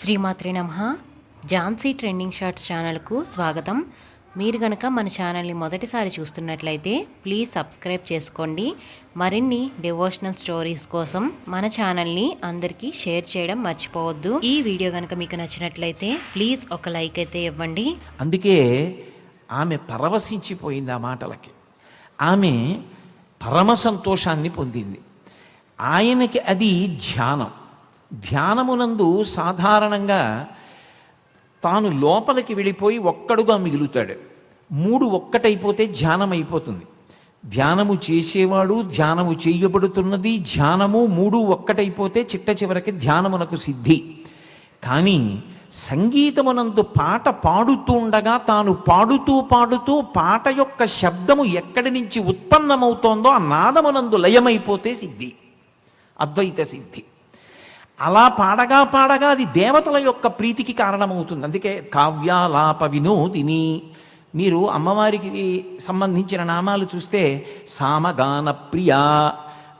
శ్రీమాత్రి నమ. Jhansi trending shorts ఛానల్కు స్వాగతం. మీరు గనక మన ఛానల్ని మొదటిసారి చూస్తున్నట్లయితే ప్లీజ్ సబ్స్క్రైబ్ చేసుకోండి. మరిన్ని డివోషనల్ స్టోరీస్ కోసం మన ఛానల్ని అందరికీ షేర్ చేయడం మర్చిపోవద్దు. ఈ వీడియో కనుక మీకు నచ్చినట్లయితే ప్లీజ్ ఒక లైక్ అయితే ఇవ్వండి. అందుకే ఆమె పరవశించిపోయింది ఆ మాటలకి. ఆమె పరమ సంతోషాన్ని పొందింది. ఆయనకి అది ధ్యానం. ధ్యానమునందు సాధారణంగా తాను లోపలికి వెళ్ళిపోయి ఒక్కడుగా మిగులుతాడు. మూడు ఒక్కటైపోతే ధ్యానం అయిపోతుంది ధ్యానము చేసేవాడు ధ్యానము చేయబడుతున్నది ధ్యానము మూడు ఒక్కటైపోతే చిట్ట చివరికి ధ్యానమునకు సిద్ధి. కానీ సంగీతమునందు పాట పాడుతూ ఉండగా తాను పాడుతూ పాడుతూ పాట యొక్క శబ్దము ఎక్కడి నుంచి ఉత్పన్నమవుతోందో ఆ నాదమునందు లయమైపోతే సిద్ధి. అద్వైత సిద్ధి. అలా పాడగా పాడగా అది దేవతల యొక్క ప్రీతికి కారణమవుతుంది. అందుకే కావ్యాలాప వినోదిని. మీరు అమ్మవారికి సంబంధించిన నామాలు చూస్తే సామగాన ప్రియ.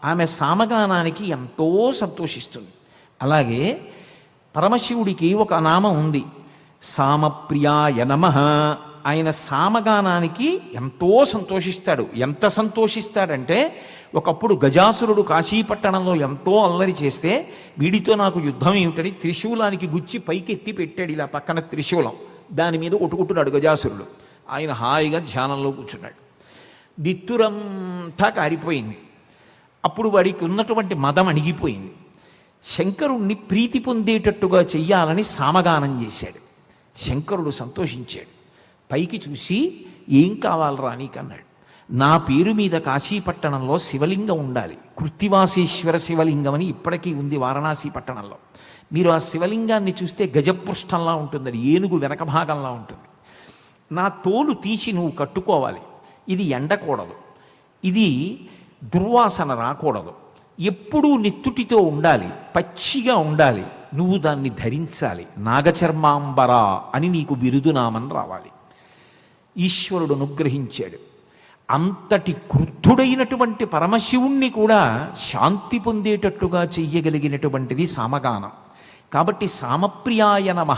ఆమె సామగానానికి ఎంతో సంతోషిస్తుంది. అలాగే పరమశివుడికి ఒక నామం ఉంది. సామప్రియాయ నమ. ఆయన సామగానానికి ఎంతో సంతోషిస్తాడు. ఎంత సంతోషిస్తాడంటే ఒకప్పుడు గజాసురుడు కాశీపట్టణంలో ఎంతో అల్లరి చేస్తే వీడితో నాకు యుద్ధం ఏమిటని త్రిశూలానికి గుచ్చి పైకెత్తి పెట్టాడు ఇలా పక్కన త్రిశూలం. దాని మీద కొట్టుకుంటున్నాడు గజాసురుడు. ఆయన హాయిగా ధ్యానంలో కూర్చున్నాడు. దిత్తురంతా కారిపోయింది. అప్పుడు వాడికి ఉన్నటువంటి మదం అణిగిపోయింది. శంకరుణ్ణి ప్రీతి పొందేటట్టుగా చెయ్యాలని సామగానం చేశాడు. శంకరుడు సంతోషించాడు. పైకి చూసి ఏం కావాలరా నీకన్నాడు నా పేరు మీద కాశీపట్టణంలో శివలింగం ఉండాలి. కృత్తివాసేశ్వర శివలింగం అని ఇప్పటికీ ఉంది వారణాసి పట్టణంలో. మీరు ఆ శివలింగాన్ని చూస్తే గజపృష్టంలా ఉంటుంది అది ఏనుగు వెనక భాగంలా ఉంటుంది. నా తోలు తీసి నువ్వు కట్టుకోవాలి. ఇది ఎండకూడదు. ఇది దుర్వాసన రాకూడదు. ఎప్పుడూ నెత్తుటితో ఉండాలి. పచ్చిగా ఉండాలి. నువ్వు దాన్ని ధరించాలి. నాగచర్మాంబరా అని నీకు బిరుదునామని రావాలి. ఈశ్వరుడు అనుగ్రహించాడు. అంతటి క్రుద్ధుడైనటువంటి పరమశివుణ్ణి కూడా శాంతి పొందేటట్టుగా చెయ్యగలిగినటువంటిది సామగానం. కాబట్టి సామప్రియాయ నమ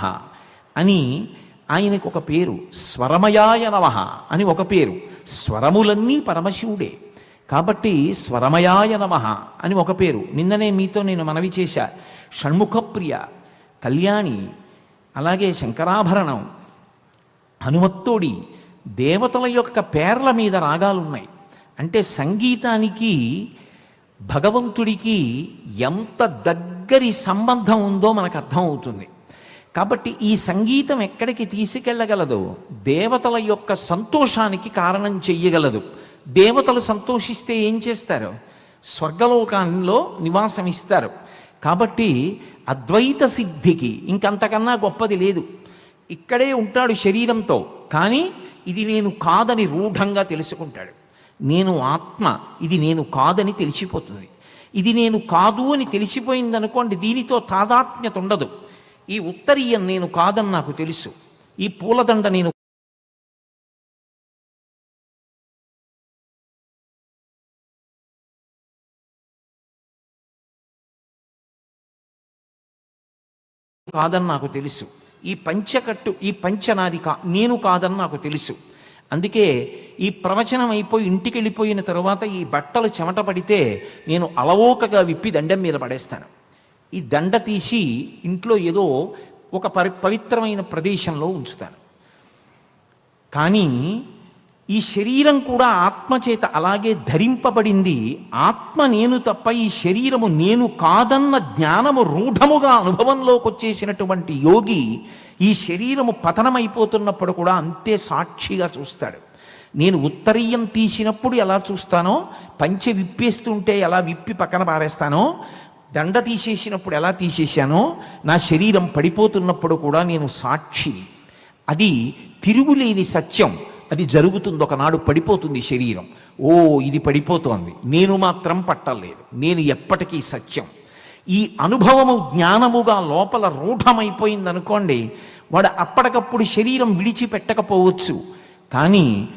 అని ఆయనకు ఒక పేరు స్వరమయాయ నమ అని ఒక పేరు. స్వరములన్నీ పరమశివుడే. కాబట్టి స్వరమయాయ నమ అని ఒక పేరు. నిన్ననే మీతో నేను మనవి చేశా. షణ్ముఖప్రియ కళ్యాణి అలాగే శంకరాభరణం హనుమత్తోడి దేవతల యొక్క పేర్ల మీద రాగాలు ఉన్నాయి. అంటే సంగీతానికి భగవంతుడికి ఎంత దగ్గరి సంబంధం ఉందో మనకు అర్థమవుతుంది. కాబట్టి ఈ సంగీతం ఎక్కడికి తీసుకెళ్ళగలదో? దేవతల యొక్క సంతోషానికి కారణం చెయ్యగలదు. దేవతలు సంతోషిస్తే ఏం చేస్తారు? స్వర్గలోకాల్లో నివాసం ఇస్తారు. కాబట్టి అద్వైత సిద్ధికి ఇంకంతకన్నా గొప్పది లేదు. ఇక్కడే ఉంటాడు శరీరంతో. కానీ ఇది నేను కాదని రూఢంగా తెలుసుకుంటాడు. నేను ఆత్మ ఇది నేను కాదని తెలిసిపోతుంది. ఇది నేను కాదు అని తెలిసిపోయిందనుకోండి దీనితో తాదాత్మ్యత ఉండదు. ఈ ఉత్తరీయం నేను కాదని నాకు తెలుసు. ఈ పూలదండ నేను కాదని నాకు తెలుసు. ఈ పంచకట్టు ఈ పంచ నాది కా నేను కాదని నాకు తెలుసు. అందుకే ఈ ప్రవచనం అయిపోయి ఇంటికి వెళ్ళిపోయిన తర్వాత ఈ బట్టలు చెమట పడితే నేను అలవోకగా విప్పి దండం మీద పడేస్తాను. ఈ దండ తీసి ఇంట్లో ఏదో ఒక పరి పవిత్రమైన ప్రదేశంలో ఉంచుతాను. కానీ ఈ శరీరం కూడా ఆత్మచేత అలాగే ధరింపబడింది. ఆత్మ నేను తప్ప ఈ శరీరము నేను కాదన్న జ్ఞానము రూఢముగా అనుభవంలోకి వచ్చేసినటువంటి యోగి ఈ శరీరము పతనమైపోతున్నప్పుడు కూడా అంతే సాక్షిగా చూస్తాడు. నేను ఉత్తరీయం తీసినప్పుడు ఎలా చూస్తానో పంచె విప్పేస్తుంటే ఎలా విప్పి పక్కన పారేస్తానో దండ తీసేసినప్పుడు ఎలా తీసేశానో నా శరీరం పడిపోతున్నప్పుడు కూడా నేను సాక్షి. అది తిరుగులేని సత్యం. అది జరుగుతుంది. ఒకనాడు పడిపోతుంది శరీరం. ఓ ఇది పడిపోతోంది. నేను మాత్రం పట్టలేదు. నేను ఎప్పటికీ సత్యం. ఈ అనుభవము జ్ఞానముగా లోపల రూఢమైపోయింది అనుకోండి వాడు అప్పటికప్పుడు శరీరం విడిచిపెట్టకపోవచ్చు. కానీ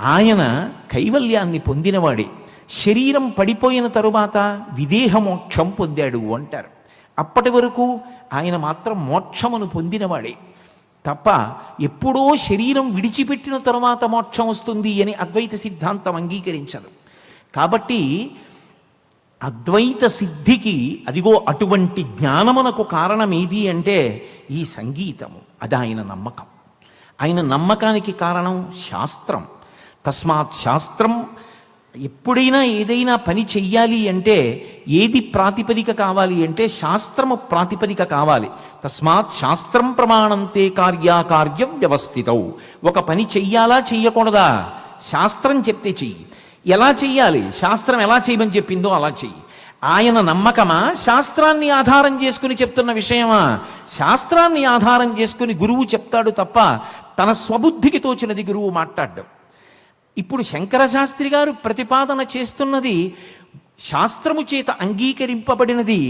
ఆయన కైవల్యాన్ని పొందినవాడే. శరీరం పడిపోయిన తరువాత విదేహమోక్షం పొందాడు అంటారు. అప్పటి వరకు ఆయన మాత్రం మోక్షమును పొందినవాడే. తప్ప ఎప్పుడో శరీరం విడిచిపెట్టిన తరువాత మోక్షం వస్తుంది అని అద్వైత సిద్ధాంతం అంగీకరించదు. కాబట్టి అద్వైత సిద్ధికి అదిగో అటువంటి జ్ఞానమునకు కారణం ఏది అంటే ఈ సంగీతము. అది ఆయన నమ్మకం. ఆయన నమ్మకానికి కారణం శాస్త్రం. తస్మాత్ శాస్త్రం ఎప్పుడైనా ఏదైనా పని చెయ్యాలి అంటే ఏది ప్రాతిపదిక కావాలి అంటే శాస్త్రము ప్రాతిపదిక కావాలి. తస్మాత్ శాస్త్రం ప్రమాణంతే కార్యాకార్యం వ్యవస్థితౌ. ఒక పని చెయ్యాలా చెయ్యకూడదా? శాస్త్రం చెప్తే చెయ్యి. ఎలా చెయ్యాలి? శాస్త్రం ఎలా చేయమని చెప్పిందో అలా చెయ్యి. ఆయన నమ్మకమా? శాస్త్రాన్ని ఆధారం చేసుకుని చెప్తున్న విషయమా? శాస్త్రాన్ని ఆధారం చేసుకుని గురువు చెప్తాడు తప్ప తన స్వబుద్ధికి తోచినది గురువు మాట్లాడడం. ఇప్పుడు శంకరశాస్త్రి గారు ప్రతిపాదన చేస్తున్నది శాస్త్రము చేత అంగీకరింపబడినది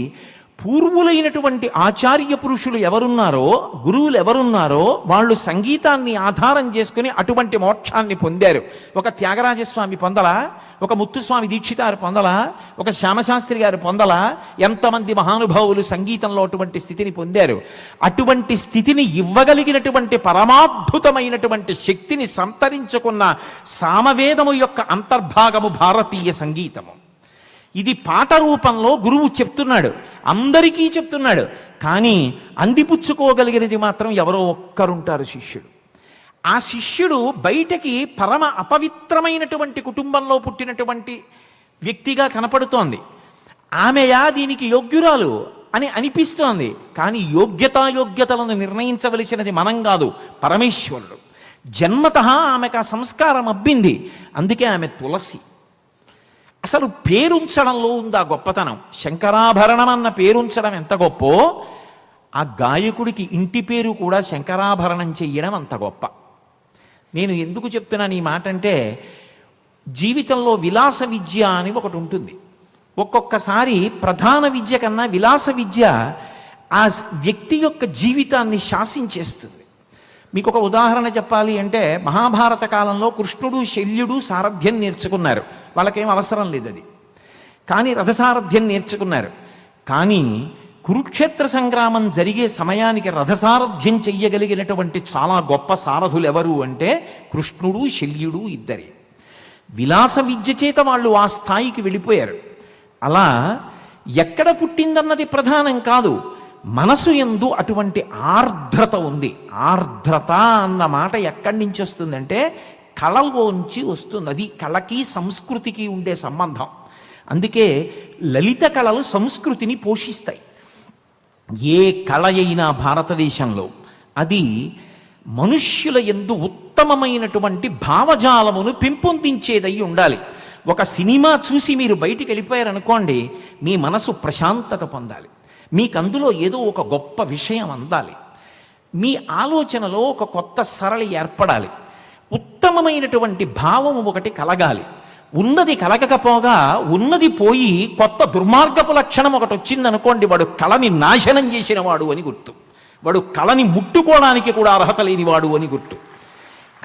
పూర్వులైనటువంటి ఆచార్య పురుషులు ఎవరున్నారో గురువులు ఎవరున్నారో వాళ్ళు సంగీతాన్ని ఆధారం చేసుకుని అటువంటి మోక్షాన్ని పొందారు. ఒక త్యాగరాజస్వామి పొందలా? ఒక ముత్తుస్వామి దీక్షితారు పొందలా? ఒక శ్యామశాస్త్రి గారు పొందలా? ఎంతమంది మహానుభావులు సంగీతంలో అటువంటి స్థితిని పొందారు? అటువంటి స్థితిని ఇవ్వగలిగినటువంటి పరమాద్భుతమైనటువంటి శక్తిని సంతరించుకున్న సామవేదము యొక్క అంతర్భాగము భారతీయ సంగీతము. ఇది పాట రూపంలో గురువు చెప్తున్నాడు. అందరికీ చెప్తున్నాడు. కానీ అందిపుచ్చుకోగలిగినది మాత్రం ఎవరో ఒక్కరుంటారు శిష్యుడు. ఆ శిష్యుడు బయటకి పరమ అపవిత్రమైనటువంటి కుటుంబంలో పుట్టినటువంటి వ్యక్తిగా కనపడుతోంది. ఆమెయా దీనికి యోగ్యురాలు అని అనిపిస్తోంది. కానీ యోగ్యతాయోగ్యతలను నిర్ణయించవలసినది మనం కాదు పరమేశ్వరుడు. జన్మత ఆమెకు ఆ సంస్కారం అబ్బింది. అందుకే ఆమె తులసి. అసలు పేరుంచడంలో ఉంది ఆ గొప్పతనం? శంకరాభరణం అన్న పేరుంచడం ఎంత గొప్పో ఆ గాయకుడికి ఇంటి పేరు కూడా శంకరాభరణం చెయ్యడం అంత గొప్ప. నేను ఎందుకు చెప్తున్నాను ఈ మాట అంటే జీవితంలో విలాస విద్య అని ఒకటి ఉంటుంది. ఒక్కొక్కసారి ప్రధాన విద్య కన్నా విలాస విద్య ఆ వ్యక్తి యొక్క జీవితాన్ని శాసించేస్తుంది. మీకు ఒక ఉదాహరణ చెప్పాలి అంటే మహాభారత కాలంలో కృష్ణుడు శల్యుడు సారథ్యం నేర్చుకున్నారు. వాళ్ళకేం అవసరం లేదు అది. కానీ రథసారథ్యం నేర్చుకున్నారు. కానీ కురుక్షేత్ర సంగ్రామం జరిగే సమయానికి రథసారథ్యం చెయ్యగలిగినటువంటి చాలా గొప్ప సారథులు ఎవరు అంటే కృష్ణుడు శల్యుడు ఇద్దరే. విలాస విద్య చేత వాళ్ళు ఆ స్థాయికి వెళ్ళిపోయారు. అలా ఎక్కడ పుట్టిందన్నది ప్రధానం కాదు మనసు ఎందు అటువంటి ఆర్ద్రత ఉంది. ఆర్ద్రత అన్న మాట ఎక్కడి నుంచి వస్తుందంటే కళలోంచి వస్తుంది. అది కళకి సంస్కృతికి ఉండే సంబంధం. అందుకే లలిత కళలు సంస్కృతిని పోషిస్తాయి. ఏ కళ అయినా భారతదేశంలో అది మనుష్యుల ఎందు ఉత్తమమైనటువంటి భావజాలమును పెంపొందించేదై ఉండాలి. ఒక సినిమా చూసి మీరు బయటికి వెళ్ళిపోయారనుకోండి మీ మనసు ప్రశాంతత పొందాలి. మీకు అందులో ఏదో ఒక గొప్ప విషయం అందాలి. మీ ఆలోచనలో ఒక కొత్త సరళి ఏర్పడాలి. ఉత్తమమైనటువంటి భావము ఒకటి కలగాలి. ఉన్నది కలగకపోగా ఉన్నది పోయి కొత్త దుర్మార్గపు లక్షణం ఒకటి వచ్చిందనుకోండి వాడు కళని నాశనం చేసిన వాడు అని గుర్తు. వాడు కళని ముట్టుకోవడానికి కూడా అర్హత లేనివాడు అని గుర్తు.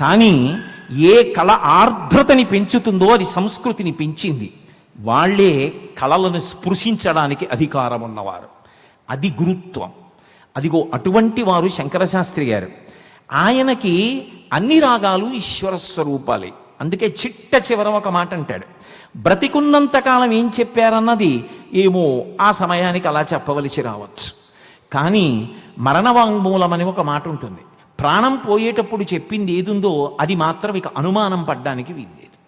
కానీ ఏ కళ ఆర్ద్రతని పెంచుతుందో అది సంస్కృతిని పెంచింది. వాళ్ళే కళలను స్పృశించడానికి అధికారం ఉన్నవారు అది గురుత్వం. అదిగో అటువంటి వారు శంకరశాస్త్రి గారు. ఆయనకి అన్ని రాగాలు ఈశ్వర స్వరూపాలే. అందుకే చిట్ట చివర ఒక మాట అంటాడు. బ్రతికున్నంతకాలం ఏం చెప్పారన్నది ఏమో ఆ సమయానికి అలా చెప్పవలసి రావచ్చు. కానీ మరణవాంగ్మూలం అని ఒక మాట ఉంటుంది. ప్రాణం పోయేటప్పుడు చెప్పింది ఏదుందో అది మాత్రం ఇక అనుమానం పడ్డానికి వీల్లేదు.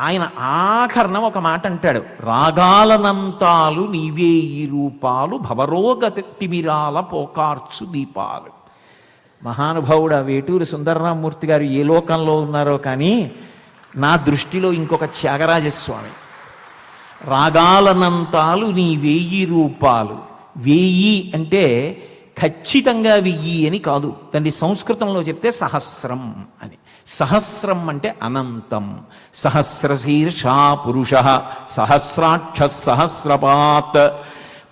ఆయన ఆఖరణ ఒక మాట అంటాడు. రాగాలనంతాలు నీవే ఈ రూపాలు భవరోగ తిమిరాల పోకార్చు దీపాలు. మహానుభావుడు ఆ వేటూరి సుందరరామూర్తి గారు ఏ లోకంలో ఉన్నారో కానీ నా దృష్టిలో ఇంకొక త్యాగరాజస్వామి. రాగాలనంతాలు నీ వెయ్యి రూపాలు. వెయ్యి అంటే ఖచ్చితంగా వెయ్యి అని కాదు. దాన్ని సంస్కృతంలో చెప్తే సహస్రం అని. సహస్రం అంటే అనంతం. సహస్రశీర్షా పురుష. సహస్రాక్ష సహస్రపాత్.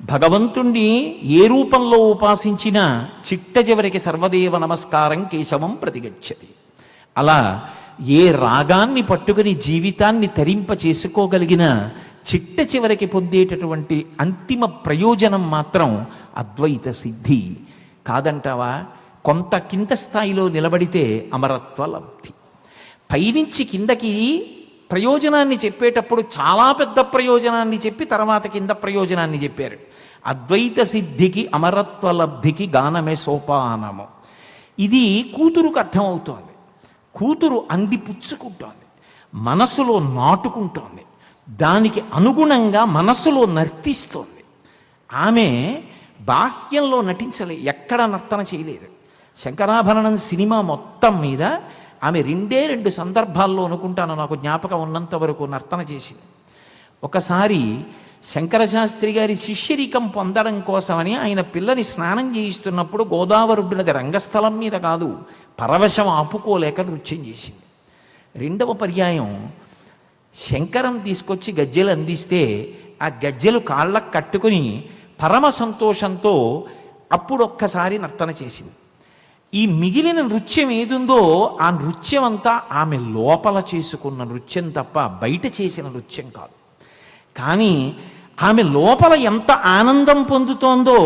భగవంతుణ్ణి ఏ రూపంలో ఉపాసించినా చిట్ట చివరికి సర్వదేవ నమస్కారం కేశవం ప్రతిగచ్చతి. అలా ఏ రాగాన్ని పట్టుకుని జీవితాన్ని తరింప చేసుకోగలిగిన చిట్ట చివరికి పొందేటటువంటి అంతిమ ప్రయోజనం మాత్రం అద్వైత సిద్ధి. కాదంటావా? కొంత కింద స్థాయిలో నిలబడితే అమరత్వ లబ్ధి. పైనుంచి కిందకి ప్రయోజనాన్ని చెప్పేటప్పుడు చాలా పెద్ద ప్రయోజనాన్ని చెప్పి తర్వాత కింద ప్రయోజనాన్ని చెప్పారు. అద్వైత సిద్ధికి అమరత్వ లబ్ధికి గానమే సోపానము. ఇది కూతురుకు అర్థమవుతోంది. కూతురు అంది పుచ్చుకుంటోంది మనసులో నాటుకుంటోంది. దానికి అనుగుణంగా మనసులో నర్తిస్తోంది. ఆమె బాహ్యంలో నటించలే ఎక్కడ నర్తన చేయలేదు. శంకరాభరణం సినిమా మొత్తం మీద ఆమె రెండే రెండు సందర్భాల్లో అనుకుంటాను నాకు జ్ఞాపకం ఉన్నంత వరకు నర్తన చేసింది. ఒకసారి శంకరశాస్త్రి గారి శిష్యరికం పొందడం కోసమని ఆయన పిల్లని స్నానం చేయిస్తున్నప్పుడు గోదావరుడ్డునది రంగస్థలం మీద కాదు పరవశం ఆపుకోలేక నృత్యం చేసింది. రెండవ పర్యాయం శంకరం తీసుకొచ్చి గజ్జెలు అందిస్తే ఆ గజ్జెలు కాళ్ళకు కట్టుకుని పరమ సంతోషంతో అప్పుడు ఒక్కసారి నర్తన చేసింది. ఈ మిగిలిన నృత్యం ఏదుందో ఆ నృత్యం అంతా ఆమె లోపల చేసుకున్న నృత్యం తప్ప బయట చేసిన నృత్యం కాదు. కానీ ఆమె లోపల ఎంత ఆనందం పొందుతోందో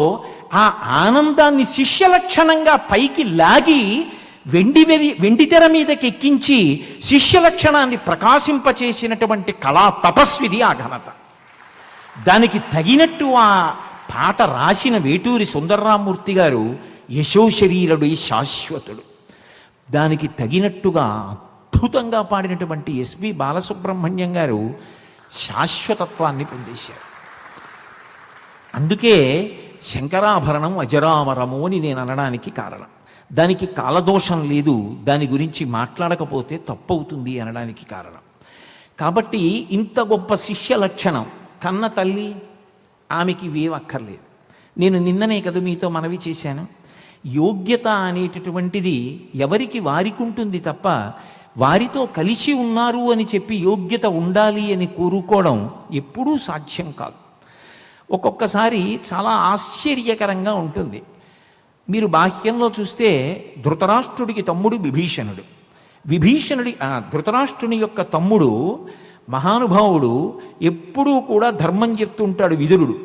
ఆ ఆనందాన్ని శిష్య లక్షణంగా పైకి లాగి వెండి వెండి తెర మీదకి ఎక్కించి శిష్య లక్షణాన్ని ప్రకాశింపచేసినటువంటి కళా తపస్విది ఆ ఘనత. దానికి తగినట్టు ఆ పాట రాసిన వేటూరి సుందర్రామూర్తి గారు యశోశరీరుడు శాశ్వతుడు. దానికి తగినట్టుగా అద్భుతంగా పాడినటువంటి ఎస్వి బాలసుబ్రహ్మణ్యం గారు శాశ్వతత్వాన్ని పొందేశారు. అందుకే శంకరాభరణం అజరామరము అని నేను అనడానికి కారణం. దానికి కాలదోషం లేదు దాని గురించి మాట్లాడకపోతే తప్పవుతుంది అనడానికి కారణం. కాబట్టి ఇంత గొప్ప శిష్య లక్షణం కన్న తల్లి ఆమెకి ఇవేం అక్కర్లేదు నేను నిన్ననే కదా మీతో మనవి చేశాను. యోగ్యత అనేటటువంటిది ఎవరికి వారికి ఉంటుంది తప్ప వారితో కలిసి ఉన్నారు అని చెప్పి యోగ్యత ఉండాలి అని కోరుకోవడం ఎప్పుడూ సాధ్యం కాదు. ఒక్కొక్కసారి చాలా ఆశ్చర్యకరంగా ఉంటుంది. మీరు బాహ్యంలో చూస్తే ధృతరాష్ట్రుడికి తమ్ముడు విభీషణుడు. విభీషణుడి ధృతరాష్ట్రుని యొక్క తమ్ముడు మహానుభావుడు ఎప్పుడూ కూడా ధర్మం చెప్తుంటాడు విదురుడు.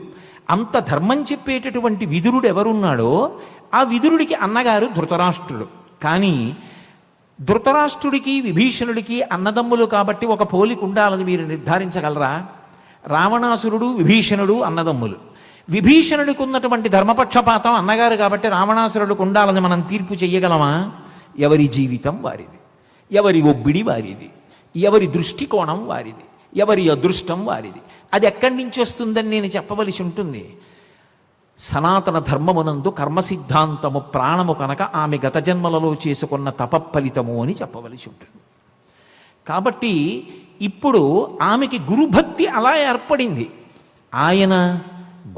అంత ధర్మం చెప్పేటటువంటి విదురుడు ఎవరున్నాడో ఆ విదురుడికి అన్నగారు ధృతరాష్ట్రుడు. కానీ ధృతరాష్ట్రుడికి విభీషణుడికి అన్నదమ్ములు కాబట్టి ఒక పోలిక ఉండాలని మీరు నిర్ధారించగలరా? రావణాసురుడు విభీషణుడు అన్నదమ్ములు. విభీషణుడికి ఉన్నటువంటి ధర్మపక్షపాతం అన్నగారు కాబట్టి రావణాసురుడికి ఉండాలని మనం తీర్పు చెయ్యగలమా? ఎవరి జీవితం వారిది. ఎవరి ఒబ్బిడి వారిది. ఎవరి దృష్టికోణం వారిది. ఎవరి అదృష్టం వారిది. అది ఎక్కడి నుంచి వస్తుందని నేను చెప్పవలసి ఉంటుంది? సనాతన ధర్మమునందు కర్మ సిద్ధాంతము ప్రాణము కనుక ఆమె గత జన్మలలో చేసుకున్న తపఫలితము అని చెప్పవలసి ఉంటుంది. కాబట్టి ఇప్పుడు ఆమెకి గురుభక్తి అలా ఏర్పడింది. ఆయన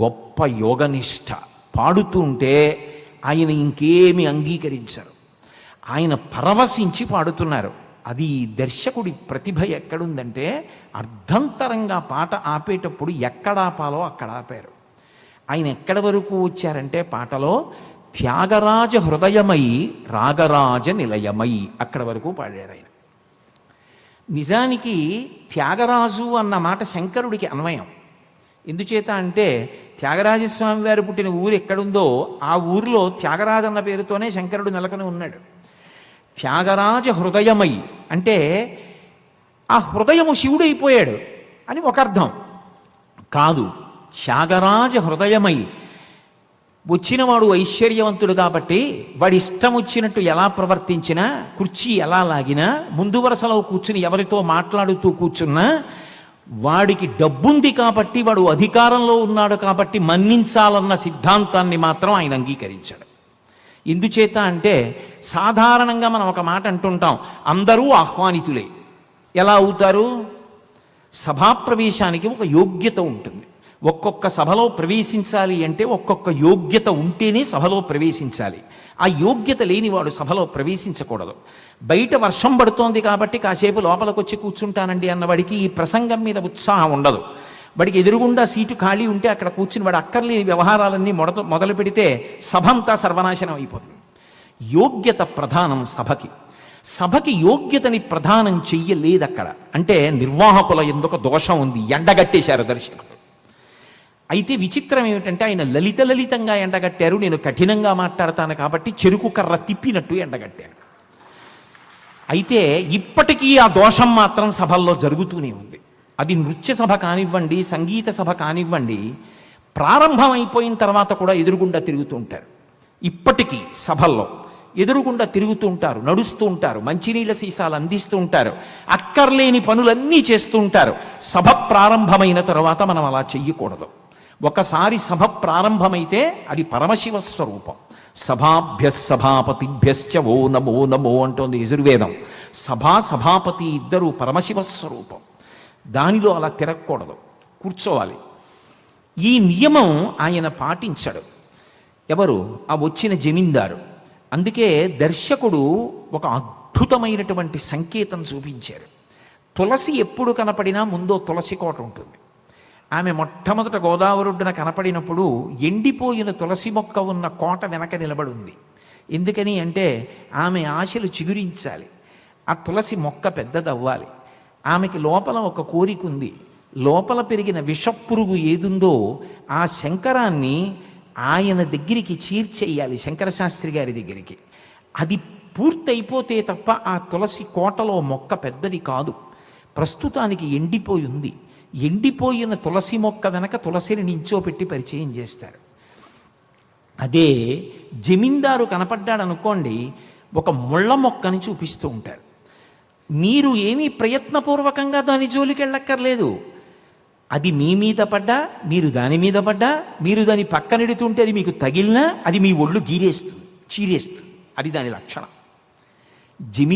గొప్ప యోగనిష్ట. పాడుతుంటే ఆయన ఇంకేమి అంగీకరించరు. ఆయన పరవశించి పాడుతున్నారు. అది దర్శకుడి ప్రతిభ ఎక్కడుందంటే అర్ధంతరంగా పాట ఆపేటప్పుడు ఎక్కడ ఆపాలో అక్కడ ఆపారు. ఆయన ఎక్కడి వరకు వచ్చారంటే పాటలో త్యాగరాజ హృదయమై రాగరాజ నిలయమై అక్కడ వరకు పాడారు ఆయన. నిజానికి త్యాగరాజు అన్న మాట శంకరుడికి అన్వయం. ఎందుచేత అంటే త్యాగరాజస్వామి వారు పుట్టిన ఊరు ఎక్కడుందో ఆ ఊరిలో త్యాగరాజు అన్న పేరుతోనే శంకరుడు నెలకొని ఉన్నాడు. త్యాగరాజ హృదయమై అంటే ఆ హృదయము శివుడైపోయాడు అని ఒక అర్థం. కాదు త్యాగరాజ హృదయమై వచ్చినవాడు ఐశ్వర్యవంతుడు కాబట్టి వాడి ఇష్టం వచ్చినట్టు ఎలా ప్రవర్తించినా కుర్చీ ఎలా లాగినా ముందు వరుసలో కూర్చుని ఎవరితో మాట్లాడుతూ కూర్చున్నా వాడికి డబ్బుంది కాబట్టి వాడు అధికారంలో ఉన్నాడు కాబట్టి మన్నించాలన్న సిద్ధాంతాన్ని మాత్రం ఆయన అంగీకరించాడు. ఎందుచేత అంటే సాధారణంగా మనం ఒక మాట అంటుంటాం అందరూ ఆహ్వానితులే. ఎలా అవుతారు? సభాప్రవేశానికి ఒక యోగ్యత ఉంటుంది. ఒక్కొక్క సభలో ప్రవేశించాలి అంటే ఒక్కొక్క యోగ్యత ఉంటేనే సభలో ప్రవేశించాలి. ఆ యోగ్యత లేనివాడు సభలో ప్రవేశించకూడదు. బయట వర్షం పడుతోంది కాబట్టి కాసేపు లోపలికి వచ్చి కూర్చుంటానండి అన్నవాడికి ఈ ప్రసంగం మీద ఉత్సాహం ఉండదు. వాడికి ఎదురుగుండా సీటు ఖాళీ ఉంటే అక్కడ కూర్చుని వాడు అక్కర్లేని వ్యవహారాలన్నీ మొదట మొదలు పెడితే సభ అంతా సర్వనాశనం అయిపోతుంది. యోగ్యత ప్రధానం సభకి. సభకి యోగ్యతని ప్రధానం చెయ్యలేదు అక్కడ అంటే నిర్వాహకుల ఎందుకు దోషం ఉంది? ఎండగట్టేశారు దర్శకుడు. అయితే విచిత్రం ఏమిటంటే ఆయన లలిత లలితంగా ఎండగట్టారు నేను కఠినంగా మాట్లాడతాను కాబట్టి చెరుకు కర్ర తిప్పినట్టు ఎండగట్టాను అయితే ఇప్పటికీ ఆ దోషం మాత్రం సభల్లో జరుగుతూనే ఉంది. అది నృత్య సభ కానివ్వండి సంగీత సభ కానివ్వండి ప్రారంభం అయిపోయిన తర్వాత కూడా ఎదురుగుండా తిరుగుతూ ఉంటారు. ఇప్పటికీ సభల్లో ఎదురుగుండా తిరుగుతూ ఉంటారు నడుస్తూ ఉంటారు మంచినీళ్ళ సీసాలు అందిస్తూ ఉంటారు అక్కర్లేని పనులన్నీ చేస్తూ ఉంటారు. సభ ప్రారంభమైన తర్వాత మనం అలా చెయ్యకూడదు. ఒకసారి సభ ప్రారంభమైతే అది పరమశివ స్వరూపం. సభాభ్య సభాపతిభ్యశ్చ ఓ నమో నమో అంటోంది యజుర్వేదం. సభా సభాపతి ఇద్దరు పరమశివ స్వరూపం. దానిలో అలా తిరగకూడదు. కూర్చోవాలి. ఈ నియమం ఆయన పాటించడు. ఎవరు? ఆ వచ్చిన జమీందారు. అందుకే దర్శకుడు ఒక అద్భుతమైనటువంటి సంకేతం చూపించారు. తులసి ఎప్పుడు కనపడినా ముందో తులసి కోట ఉంటుంది. ఆమె మొట్టమొదట గోదావరుడ్డున కనపడినప్పుడు ఎండిపోయిన తులసి మొక్క ఉన్న కోట వెనక నిలబడి ఉంది ఎందుకని అంటే ఆమె ఆశలు చిగురించాలి. ఆ తులసి మొక్క పెద్దదవ్వాలి. ఆమెకి లోపల ఒక కోరిక ఉంది లోపల పెరిగిన విషపురుగు ఏదుందో ఆ శంకరాన్ని ఆయన దగ్గరికి చీర్చేయాలి శంకరశాస్త్రి గారి దగ్గరికి. అది పూర్తయిపోతే తప్ప ఆ తులసి కోటలో మొక్క పెద్దది కాదు. ప్రస్తుతానికి ఎండిపోయి ఉంది ఎండిపోయిన తులసి మొక్క వెనక తులసిని నించోపెట్టి పరిచయం చేస్తారు. అదే జమీందారు కనపడ్డాడు అనుకోండి ఒక ముళ్ళ మొక్కని చూపిస్తూ ఉంటారు. మీరు ఏమీ ప్రయత్నపూర్వకంగా దాని జోలికి వెళ్ళక్కర్లేదు. అది మీ మీద పడ్డా మీరు దాని మీద పడ్డా మీరు దాని పక్కనెడుతుంటే అది మీకు తగిలినా అది మీ ఒళ్ళు గీరేస్తుంది చీరేస్తుంది. అది దాని లక్షణం. జిమి